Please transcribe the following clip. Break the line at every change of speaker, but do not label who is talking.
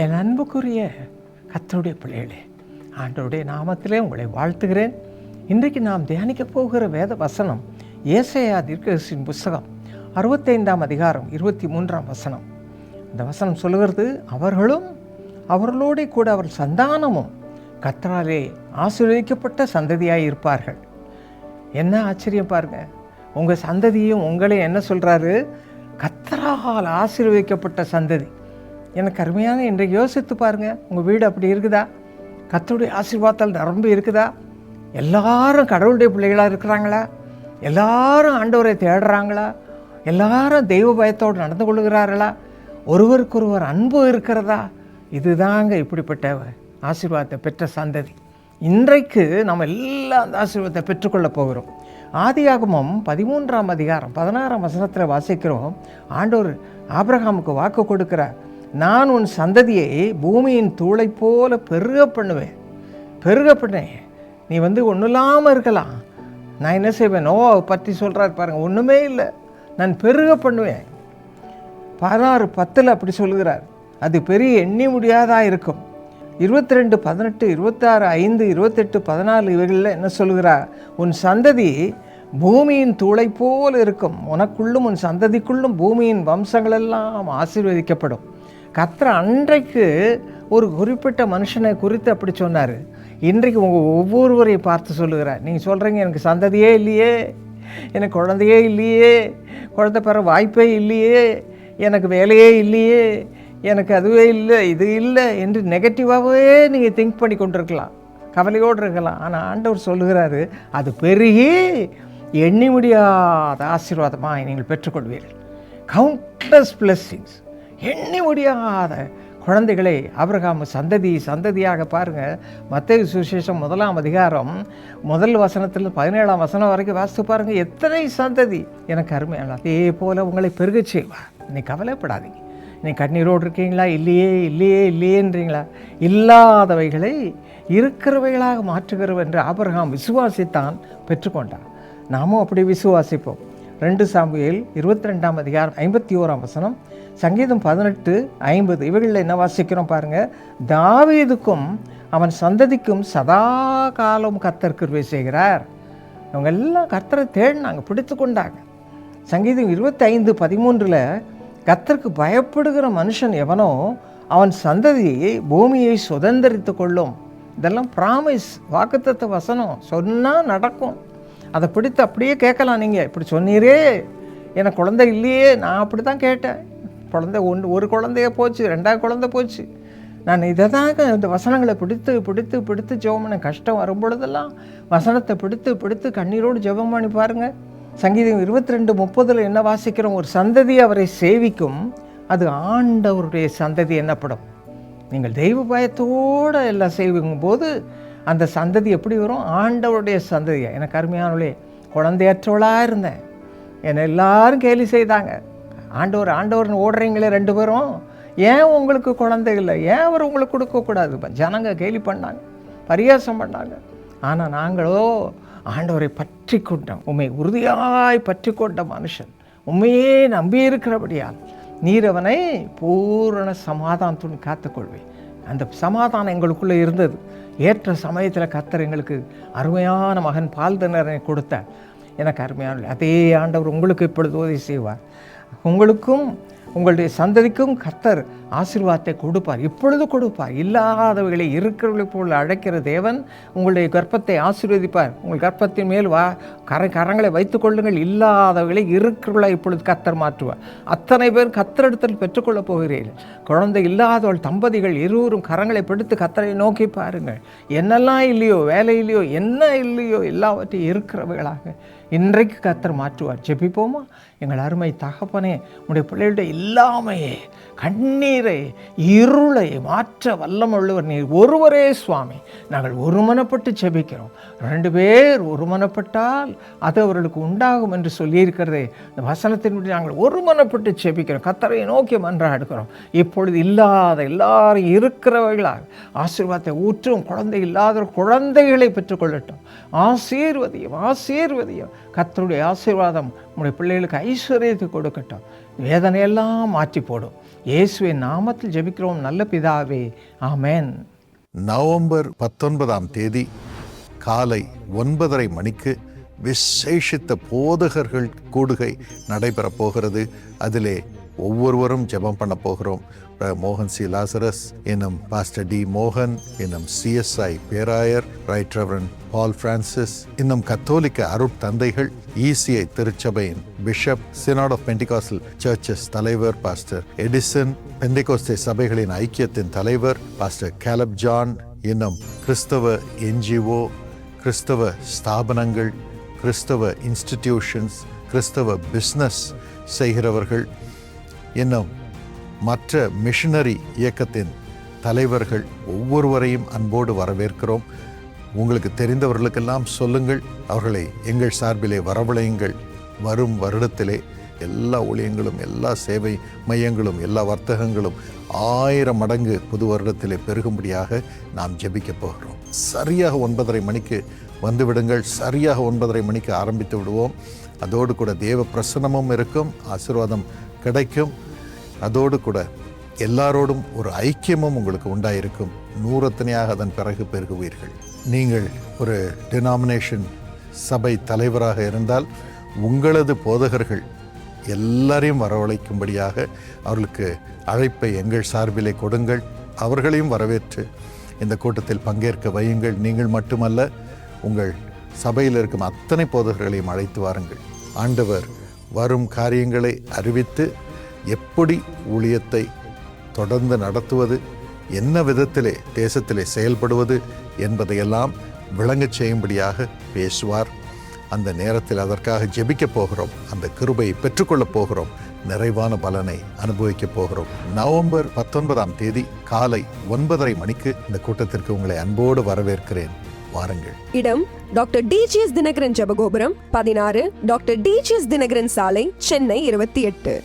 என் அன்புக்குரிய கத்தருடைய பிள்ளைகளே ஆண்டவருடைய நாமத்திலே உங்களை வாழ்த்துகிறேன். இன்றைக்கு நாம் தியானிக்க போகிற வேத வசனம் ஏசையா தீர்க்கதரிசியின் புஸ்தகம் அறுபத்தைந்தாம் அதிகாரம் இருபத்தி மூன்றாம் வசனம். இந்த வசனம் சொல்லுகிறது அவர்களும் அவர்களோட கூட அவர் சந்தானமும் கத்தராலே ஆசீர்வதிக்கப்பட்ட சந்ததியாக இருப்பார்கள் என்ன ஆச்சரியம் பாருங்க. உங்கள் சந்ததியும் உங்களே என்ன சொல்கிறாரு கத்தரால் ஆசீர்வதிக்கப்பட்ட சந்ததி. எனக்கு அருமையான இன்றைக்கு யோசித்து பாருங்கள் உங்கள் வீடு அப்படி இருக்குதா? கத்தருடைய ஆசீர்வாதத்தால் நிரம்பி இருக்குதா? எல்லாரும் கடவுளுடைய பிள்ளைகளாக இருக்கிறாங்களா? எல்லாரும் ஆண்டவரை தேடுறாங்களா? எல்லாரும் தெய்வ பயத்தோடு நடந்து கொள்கிறார்களா ஒருவருக்கொருவர் அன்பு இருக்கிறதா? இதுதாங்க இப்படிப்பட்ட ஆசீர்வாதத்தை பெற்ற சந்ததி. இன்றைக்கு நம்ம எல்லாம் அந்த ஆசீர்வாதத்தை பெற்றுக்கொள்ளப் போகிறோம். ஆதியாகமம் பதிமூன்றாம் அதிகாரம் பதினாறாம் வசனத்தில் வாசிக்கிறோம். ஆண்டோர் ஆப்ரஹாமுக்கு வாக்கு கொடுக்கிறார். நான் உன் சந்ததியை பூமியின் தூளை போல பெருக பண்ணுவேன். பெருக பண்ணேன் நீ வந்து ஒன்றும் இல்லாமல் இருக்கலாம். நான் என்ன செய்வேன்? நோவாவை பற்றி சொல்கிறார் பாருங்கள் ஒன்றுமே இல்லை. நான் பெருக பண்ணுவேன். பதினாறு பத்தில் அப்படி சொல்கிறார் அது பெரிய எண்ணி முடியாதாக இருக்கும். இருபத்தி ரெண்டு பதினெட்டு இருபத்தாறு ஐந்து இருபத்தெட்டு பதினாலு இவைகளில் என்ன சொல்கிறார் உன் சந்ததி பூமியின் தூளை போல் இருக்கும். உனக்குள்ளும் உன் சந்ததிக்குள்ளும் பூமியின் வம்சங்களெல்லாம் ஆசீர்வதிக்கப்படும். கத்திர அன்றைக்கு ஒரு குறிப்பிட்ட மனுஷனை குறித்து அப்படி சொன்னார். இன்றைக்கு உங்கள் ஒவ்வொருவரையும் பார்த்து சொல்லுகிறார். நீங்கள் சொல்கிறீங்க எனக்கு சந்ததியே இல்லையே எனக்கு குழந்தையே இல்லையே குழந்தை பெற வாய்ப்பே இல்லையே எனக்கு வேலையே இல்லையே எனக்கு அதுவே இல்லை இது இல்லை என்று நெகட்டிவாகவே நீங்கள் திங்க் பண்ணி கொண்டிருக்கலாம். கவலையோடு இருக்கலாம். ஆனால் ஆண்டவர் சொல்லுகிறாரு அது பெருகி எண்ணி முடியாத ஆசீர்வாதமாக நீங்கள் பெற்றுக்கொள்வீர்கள். கவுண்ட்லெஸ் பிளஸ்ஸிங்ஸ் எண்ணி முடியாத குழந்தைகளை அபிரகாம் சந்ததி சந்ததியாக பாருங்கள் மத்திய சுசேஷம் முதலாம் அதிகாரம் முதல் வசனத்தில் பதினேழாம் வசனம் வரைக்கும் வாசித்து பாருங்கள் எத்தனை சந்ததி? எனக்கு அருமையான அதே போல் உங்களை பெருக செய்வார். நீ கவலைப்படாதீங்க. நீ கண்ணீரோடு இருக்கீங்களா? இல்லையே இல்லையே இல்லையேன்றீங்களா? இல்லாதவைகளை இருக்கிறவைகளாக மாற்றுகிறவென்று என்று விசுவாசித்தான் பெற்றுக்கொண்டார் நாமும் அப்படி விசுவாசிப்போம். ரெண்டு சாம்புவேல் இருபத்தி ரெண்டாம் அதிகாரம் ஐம்பத்தி ஓராம் வசனம் சங்கீதம் பதினெட்டு ஐம்பது. இவைகளில் என்ன வாசிக்கிறோம் பாருங்கள் தாவீதுக்கும் அவன் சந்ததிக்கும் சதா காலம் கத்தர் கிருவை செய்கிறார். அவங்க எல்லாம் கத்தரை தேடினாங்க பிடித்து கொண்டாங்க. சங்கீதம் இருபத்தி ஐந்து பதிமூன்றில் கத்தருக்கு பயப்படுகிற மனுஷன் எவனோ அவன் சந்ததியை பூமியை சுதந்திரித்து கொள்ளும். இதெல்லாம் ப்ராமிஸ் வாக்குத்த வசனம். சொன்னால் நடக்கும். அதை பிடித்து அப்படியே கேட்கலாம் நீங்கள் இப்படி சொன்னீரே எனக்கு குழந்தை இல்லையே நான் அப்படி தான் கேட்டேன். குழந்தை ஒன்று ஒரு குழந்தைய போச்சு ரெண்டாவது குழந்தை போச்சு. நான் இதை தாங்க இந்த வசனங்களை பிடித்து பிடித்து பிடித்து ஜெபம் கஷ்டம் வரும் பொழுதெல்லாம் வசனத்தை பிடித்து பிடித்து கண்ணீரோடு ஜெபம் பண்ணி பாருங்கள் சங்கீதம் இருபத்தி ரெண்டு முப்பதில் என்ன வாசிக்கிறோம்? ஒரு சந்ததி அவரை சேவிக்கும் அது ஆண்டவருடைய சந்ததி என்னப்படும் நீங்கள் தெய்வ பயத்தோடு எல்லாம் செய்யும் அந்த சந்ததி எப்படி வரும்? ஆண்டவருடைய சந்ததியை? எனக்கு அருமையானவளே குழந்தையற்றவளாக இருந்தேன். என்னை எல்லாரும் கேலி செய்தாங்க. ஆண்டவர் ஆண்டவர்னு ஓடுறீங்களே ரெண்டு பேரும். ஏன் உங்களுக்கு குழந்தை இல்லை? ஏன் அவர் உங்களுக்கு கொடுக்கக்கூடாது? ஜனங்க கேலி பண்ணாங்க. பரியாசம் பண்ணாங்க. ஆனால் நாங்களோ ஆண்டவரை பற்றி கொண்டோம். உண்மை உறுதியாய் பற்றி கொண்ட மனுஷன். உண்மையே நம்பி இருக்கிறபடியால் நீர் அவனை பூரண சமாதானத்துடன் காத்துக்கொள்வேன். அந்த சமாதானம் எங்களுக்குள்ளே இருந்தது. ஏற்ற சமயத்தில் கத்தர் எங்களுக்கு அருமையான மகன் பால் தன்னரை கொடுத்தார் எனக்கு அருமையான அதே ஆண்டவர் உங்களுக்கு இப்பொழுது உதவி செய்வார். உங்களுக்கும் உங்களுடைய சந்ததிக்கும் கத்தர் ஆசீர்வாதத்தை கொடுப்பார். இப்பொழுது கொடுப்பார். இல்லாதவைகளை இருக்கிறவர்களை போல் அழைக்கிற தேவன் உங்களுடைய கர்ப்பத்தை ஆசீர்வதிப்பார். உங்கள் கர்ப்பத்தின் மேல் வா கர கரங்களை வைத்துக் கொள்ளுங்கள். இல்லாதவைகளை இருக்கிறவர்களை இப்பொழுது கத்தர் மாற்றுவார். அத்தனை பேர் கத்தரிடத்தில் பெற்றுக்கொள்ளப் போகிறீர்கள். குழந்தை இல்லாதவள் தம்பதிகள் இருவரும் கரங்களை பிடித்து கத்தரை நோக்கி பாருங்கள். என்னெல்லாம் இல்லையோ வேலை இல்லையோ என்ன இல்லையோ எல்லாவற்றையும் இருக்கிறவைகளாக இன்றைக்கு கத்தர் மாற்றுவார். ஜெபிப்போமா? எங்கள் அருமை தகப்பனே உடைய பிள்ளைகளுடைய இல்லாமையே கண்ணீரை இருளை மாற்ற வல்லமுள்ளவர் நீர். ஒருவரே சுவாமி நாங்கள் ஒருமனப்பட்டு செபிக்கிறோம். ரெண்டு பேர் ஒருமனப்பட்டால் அது அவர்களுக்கு உண்டாகும் என்று சொல்லியிருக்கிறதே. இந்த வசனத்தின்படி நாங்கள் ஒருமனப்பட்டு செபிக்கிறோம். கத்தரை நோக்கி மன்றாடுகிறோம். இப்பொழுது இல்லாத எல்லாரும் இருக்கிறவர்களாக ஆசீர்வாதத்தை ஊற்றும் குழந்தை இல்லாத குழந்தைகளை பெற்றுக்கொள்ளட்டும். ஆசீர்வதியும் ஆசீர்வதியும். கத்தருடைய ஆசீர்வாதம் நம்முடைய பிள்ளைகளுக்கு ஐஸ்வர்யத்தை கொடுக்கட்டும். வேதனையெல்லாம் மாற்றி போடும். இயேசுவின் நாமத்தில் ஜெபிக்கிறோம். நல்ல பிதாவே ஆமேன்.
நவம்பர் பத்தொன்பதாம் தேதி காலை ஒன்பதரை மணிக்கு விசேஷித்த போதகர்கள் கூடுகை நடைபெறப் போகிறது. அதிலே ஒவ்வொருவரும் ஜெபம் பண்ண போகிறோம். மோகன் சி. லாசரஸ் என்னும் பாஸ்டர் டி. மோகன் என்னும் சிஎஸ்ஐ பேராயர் ரைட் ரெவரன் பால் பிரான்சிஸ் இன்னும் கத்தோலிக்க அருட்தந்தைகள் இசிஐ திருச்சபையின் bishop synod of Pentecostal churches தலைவர் பாஸ்டர் எடிசன் பெண்டிகோஸ்டே சபைகளின் ஐக்கியத்தின் தலைவர் பாஸ்டர் கேலப் ஜான் இன்னும் கிறிஸ்தவ என்ஜிஓ கிறிஸ்தவ ஸ்தாபனங்கள் கிறிஸ்தவ இன்ஸ்டிடியூஷன்ஸ் கிறிஸ்தவ பிஸ்னஸ் செய்கிறவர்கள் இன்னும் மற்ற மிஷனரி இயக்கத்தின் தலைவர்கள் ஒவ்வொருவரையும் அன்போடு வரவேற்கிறோம். உங்களுக்கு தெரிந்தவர்களுக்கெல்லாம் சொல்லுங்கள். அவர்களை எங்கள் சார்பிலே வரவழையுங்கள். வரும் வருடத்திலே எல்லா ஊழியங்களும் எல்லா சேவை மையங்களும் எல்லா வர்த்தகங்களும் ஆயிரம் மடங்கு புது வருடத்திலே பெருகும்படியாக நாம் ஜெபிக்க போகிறோம். சரியாக ஒன்பதரை மணிக்கு வந்துவிடுங்கள். சரியாக ஒன்பதரை மணிக்கு ஆரம்பித்து விடுவோம். அதோடு கூட தேவ பிரசன்னமும் இருக்கும் ஆசீர்வாதம் கிடைக்கும். அதோடு கூட எல்லாரோடும் ஒரு ஐக்கியமும் உங்களுக்கு உண்டாயிருக்கும். நூறத்தனையாக அதன் பிறகு பெருகுவீர்கள். நீங்கள் ஒரு டினாமினேஷன் சபை தலைவராக இருந்தால் உங்களது போதகர்கள் எல்லாரையும் வரவழைக்கும்படியாக அவர்களுக்கு அழைப்பை எங்கள் சார்பிலே கொடுங்கள். அவர்களையும் வரவேற்று இந்த கூட்டத்தில் பங்கேற்க வையுங்கள். நீங்கள் மட்டுமல்ல உங்கள் சபையில் இருக்கும் அத்தனை போதகர்களையும் அழைத்து வாருங்கள். ஆண்டவர் வரும் காரியங்களை அறிவித்து எப்படி ஊழியத்தை தொடர்ந்து நடத்துவது என்ன விதத்திலே தேசத்திலே செயல்படுவது என்பதையெல்லாம் விளங்கச் செய்யும்படியாக பேசுவார். அந்த நேரத்தில் அதற்காக ஜெபிக்கப் போகிறோம். அந்த கிருபையை பெற்றுக்கொள்ளப் போகிறோம். நிறைவான பலனை அனுபவிக்கப் போகிறோம். நவம்பர் பத்தொன்பதாம் தேதி காலை ஒன்பதரை மணிக்கு இந்த கூட்டத்திற்கு உங்களை அன்போடு வரவேற்கிறேன். வாருங்கள்.
இடம் டாக்டர் டிஜிஎஸ் தினகரன் ஜெபகோபுரம் பதினாறு டாக்டர் டிஜிஎஸ் தினகரன் சாலை சென்னை இருபத்தி எட்டு.